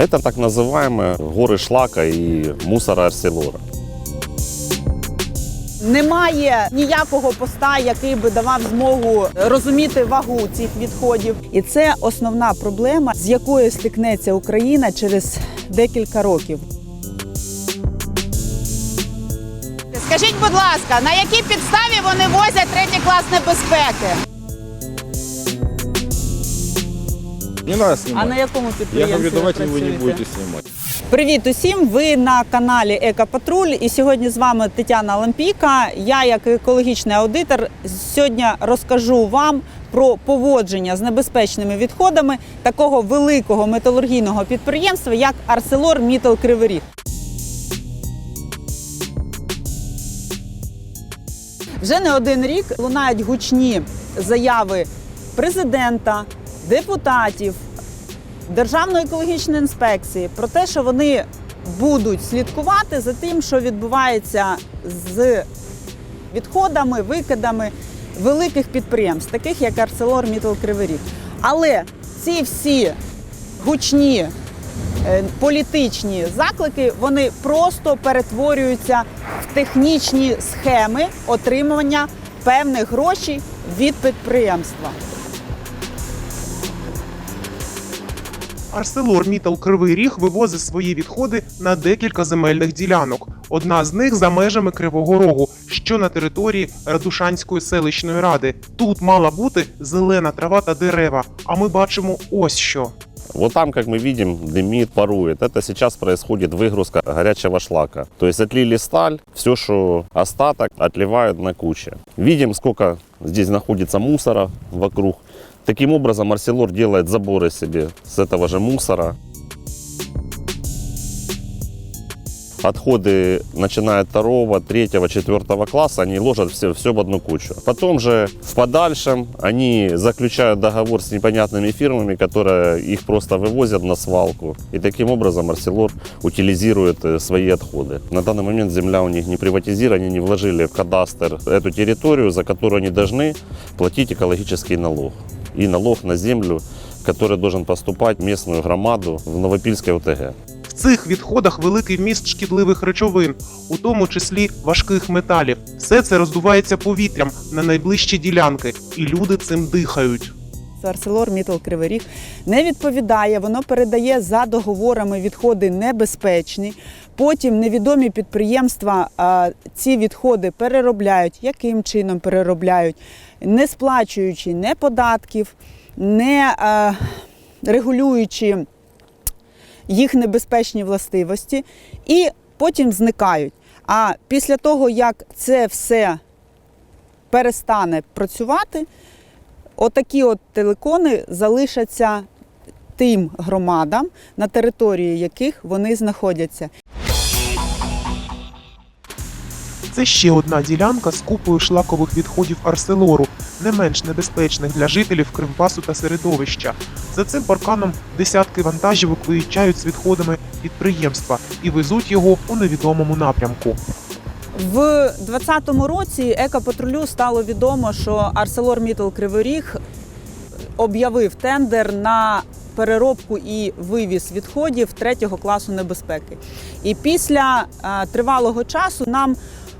Это так называемые горы шлака и мусора Арселора. Немає ніякого поста, який би давав змогу розуміти вагу цих відходів. І це основна проблема, з якою стикнеться Україна через декілька років. Скажіть, будь ласка, на якій підставі вони возять третій клас небезпеки? Не надо А на якому Я підприємстві говорю, ви давайте вы не працюєте? будете снимать. Привіт усім! Ви на каналі Екопатруль. І сьогодні з вами Тетяна Лампіка. Я, як екологічний аудитор, сьогодні розкажу вам про поводження з небезпечними відходами такого великого металургійного підприємства, як Арселор Мітал Кривий Ріг. Вже не один рік лунають гучні заяви президента, депутатів, Державної екологічної інспекції про те, що вони будуть слідкувати за тим, що відбувається з відходами, викидами великих підприємств, таких як Арселор Кривий Ріг. Але ці всі гучні е, політичні заклики вони просто перетворюються в технічні схеми отримування певних грошей від підприємства. Арселор Мітал Кривий Ріг вивозить свої відходи на декілька земельних ділянок. Одна з них за межами Кривого Рогу, що на території Радушанської селищної ради. Тут мала бути зелена трава та дерева. А ми бачимо ось що. Вот там, как мы видим, дымит, парует. Это сейчас происходит выгрузка горячего шлака. То есть отлили сталь, все, что остаток, отливают на куче. Видим, сколько здесь находится мусора вокруг. Таким образом, Арселор делает заборы себе с этого же мусора. Отходы, начиная от второго, третьего, четвертого класса, они ложат все, все в одну кучу. Потом же в подальшем они заключают договор с непонятными фирмами, которые их просто вывозят на свалку. И таким образом Арселор утилизирует э, свои отходы. На данный момент земля у них не приватизирована, они не вложили в кадастр эту территорию, за которую они должны платить экологический налог. И налог на землю, который должен поступать в местную громаду в Новопильской ОТГ. В цих відходах великий вміст шкідливих речовин, у тому числі важких металів. Все це роздувається повітрям на найближчі ділянки, і люди цим дихають. Арселор Мітал Кривий Ріг не відповідає, воно передає за договорами відходи небезпечні. Потім невідомі підприємства ці відходи переробляють. Яким чином переробляють, не сплачуючи не податків, не регулюючи їх небезпечні властивості, і потім зникають. А після того, як це все перестане працювати, отакі от телекони залишаться тим громадам, на території яких вони знаходяться. Це ще одна ділянка з купою шлакових відходів Арселору, не менш небезпечних для жителів Кривбасу та середовища. За цим парканом десятки вантажівок виїжджають з відходами підприємства і везуть його у невідомому напрямку. В 2020 році екопатрулю стало відомо, що Арселор Мітал Кривий Ріг об'явив тендер на переробку і вивіз відходів третього класу небезпеки. І після е, тривалого часу нам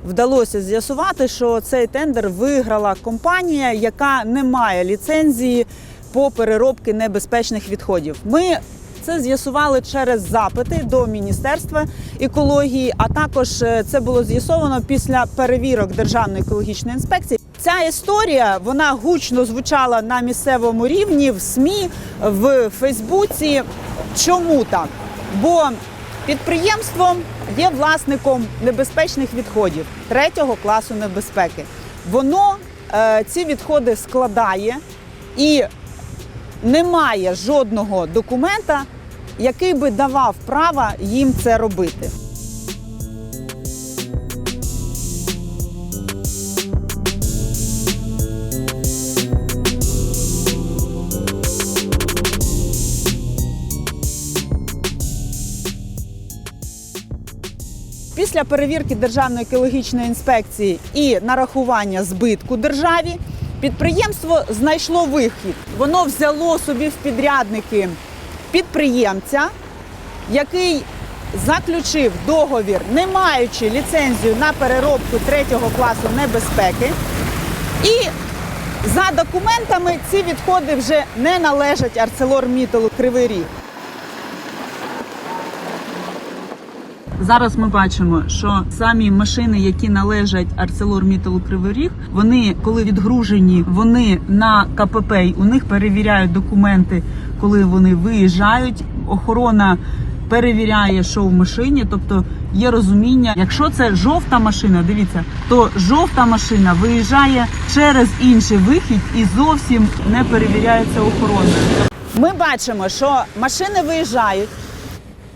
вдалося з'ясувати, що цей тендер виграла компанія, яка не має ліцензії по переробці небезпечних відходів. Ми це з'ясували через запити до Міністерства екології, а також е, це було з'ясовано після перевірок Державної екологічної інспекції. Ця історія вона гучно звучала на місцевому рівні в СМІ, в Фейсбуці. Чому так? Бо підприємство є власником небезпечних відходів третього класу небезпеки. Воно е, ці відходи складає і немає жодного документа, який би давав право їм це робити. Після перевірки Державної екологічної інспекції і нарахування збитку державі підприємство знайшло вихід. Воно взяло собі в підрядники підприємця, який заключив договір, не маючи ліцензію на переробку третього класу небезпеки. І за документами ці відходи вже не належать ArcelorMittal Кривий Ріг. Зараз ми бачимо, що самі машини, які належать ArcelorMittal Кривий Ріг, вони коли відгружені, вони на КПП, у них перевіряють документи, коли вони виїжджають. Охорона перевіряє, що в машині, тобто є розуміння. Якщо це жовта машина, дивіться, то жовта машина виїжджає через інший вихід і зовсім не перевіряється охороною. Ми бачимо, що машини виїжджають,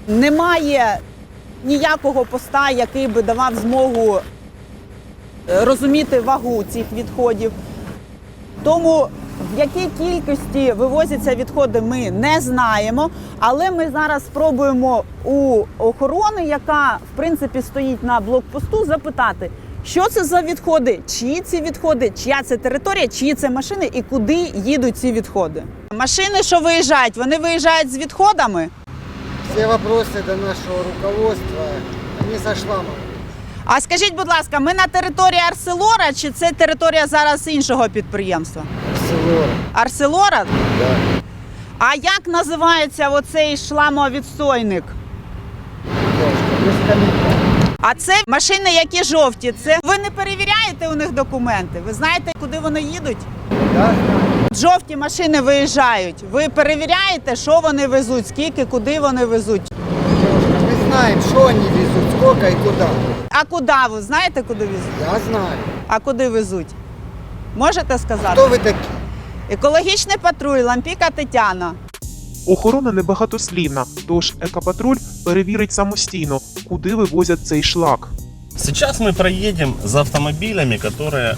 немає ніякого поста, який би давав змогу е, розуміти вагу цих відходів. Тому в якій кількості вивозяться відходи, ми не знаємо. Але ми зараз спробуємо у охорони, яка в принципі стоїть на блокпосту, запитати, що це за відходи, чиї ці відходи, чия це територія, чиї це машини і куди їдуть ці відходи. Машини, що виїжджають, вони виїжджають з відходами. Все вопросы до нашего руководства, они со шламом. А скажіть, будь ласка, ми на території Арселора чи це територія зараз іншого підприємства? Село. Арселора? Да. А як називається оцей шламовідстойник? А це машини, які жовті. Це ви не перевіряєте у них документи? Ви знаєте, куди вони їдуть? Да, знаю. Жовті машини виїжджають. Ви перевіряєте, що вони везуть, скільки, куди вони везуть. Девушка, мы знаем, что они везут, сколько и куда. А куди ви знаєте, куди везуть? Я знаю. А куди везуть? Можете сказати? Кто вы такие? Екологічний патруль, лампіка Тетяна. Охорона небагатослівна, тож екопатруль перевірить самостійно, куди вивозять цей шлак. Сейчас мы проедем за автомобилями, которые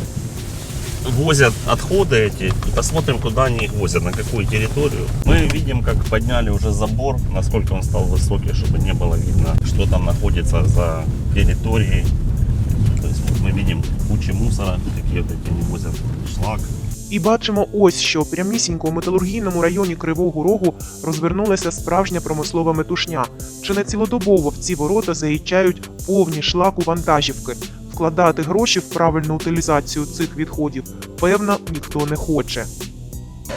возят отходы эти, и посмотрим, куда они их возят, на какую территорию. Мы видим, как подняли уже забор, насколько он стал высокий, чтобы не было видно, что там находится за территорией. То есть вот мы видим кучи мусора, какие вот эти они возят шлак. І бачимо ось що прямісінько у металургійному районі Кривого Рогу розвернулася справжня промислова метушня. Чи не цілодобово в ці ворота заїжджають повні шлаку вантажівки. Вкладати гроші в правильну утилізацію цих відходів, певно, ніхто не хоче.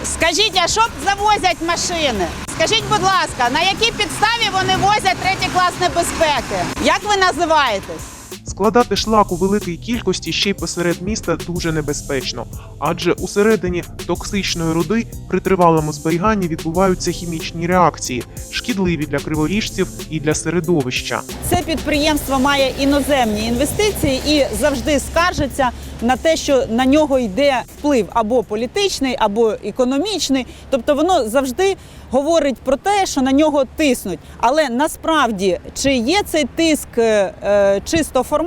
Скажіть, а що завозять машини? Скажіть, будь ласка, на якій підставі вони возять третій клас небезпеки? Як ви називаєтесь? Складати шлак у великій кількості ще й посеред міста дуже небезпечно, адже усередині токсичної руди при тривалому зберіганні відбуваються хімічні реакції, шкідливі для криворіжців і для середовища. Це підприємство має іноземні інвестиції і завжди скаржиться на те, що на нього йде вплив або політичний, або економічний. Тобто воно завжди говорить про те, що на нього тиснуть. Але насправді чи є цей тиск е, е, чисто формальний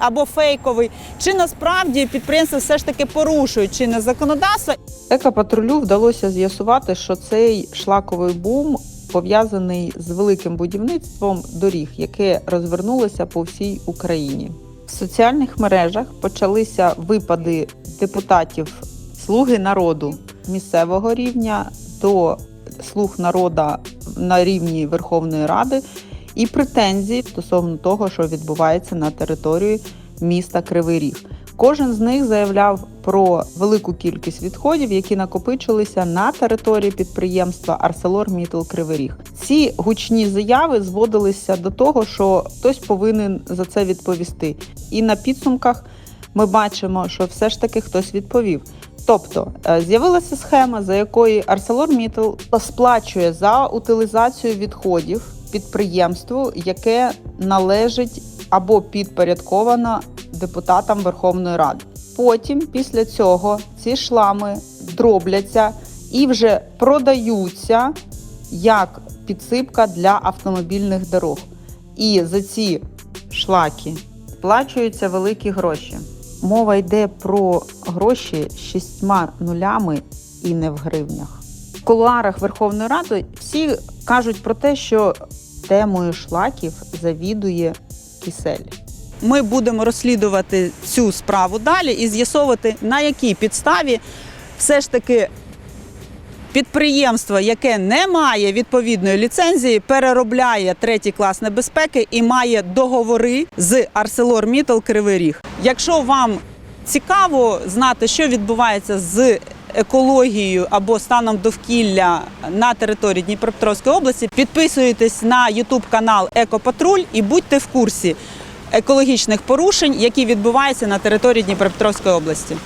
або фейковий, чи насправді підприємство все ж таки порушує чинне законодавство, Екопатрулю вдалося з'ясувати, що цей шлаковий бум пов'язаний з великим будівництвом доріг, яке розвернулося по всій Україні. В соціальних мережах почалися випади депутатів Слуги народу місцевого рівня до слуг народа на рівні Верховної Ради і претензії стосовно того, що відбувається на території міста Кривий Ріг. Кожен з них заявляв про велику кількість відходів, які накопичилися на території підприємства ArcelorMittal Кривий Ріг. Ці гучні заяви зводилися до того, що хтось повинен за це відповісти. І на підсумках ми бачимо, що все ж таки хтось відповів. Тобто е, з'явилася схема, за якою ArcelorMittal сплачує за утилізацію відходів підприємству, яке належить або підпорядковано депутатам Верховної Ради. Потім, після цього, ці шлами дробляться і вже продаються як підсипка для автомобільних дорог. І за ці шлаки сплачуються великі гроші. Мова йде про гроші з шістьма нулями і не в гривнях. В кулуарах Верховної Ради всі кажуть про те, що темою шлаків завідує кисель. ми будемо розслідувати цю справу далі і з'ясовувати, на якій підставі все ж таки Підприємство, яке не має відповідної ліцензії, переробляє третій клас небезпеки і має договори з ArcelorMittal Кривий Ріг. Якщо вам цікаво знати, що відбувається з екологією або станом довкілля на території Дніпропетровської області, підписуйтесь на YouTube канал Екопатруль і будьте в курсі екологічних порушень, які відбуваються на території Дніпропетровської області.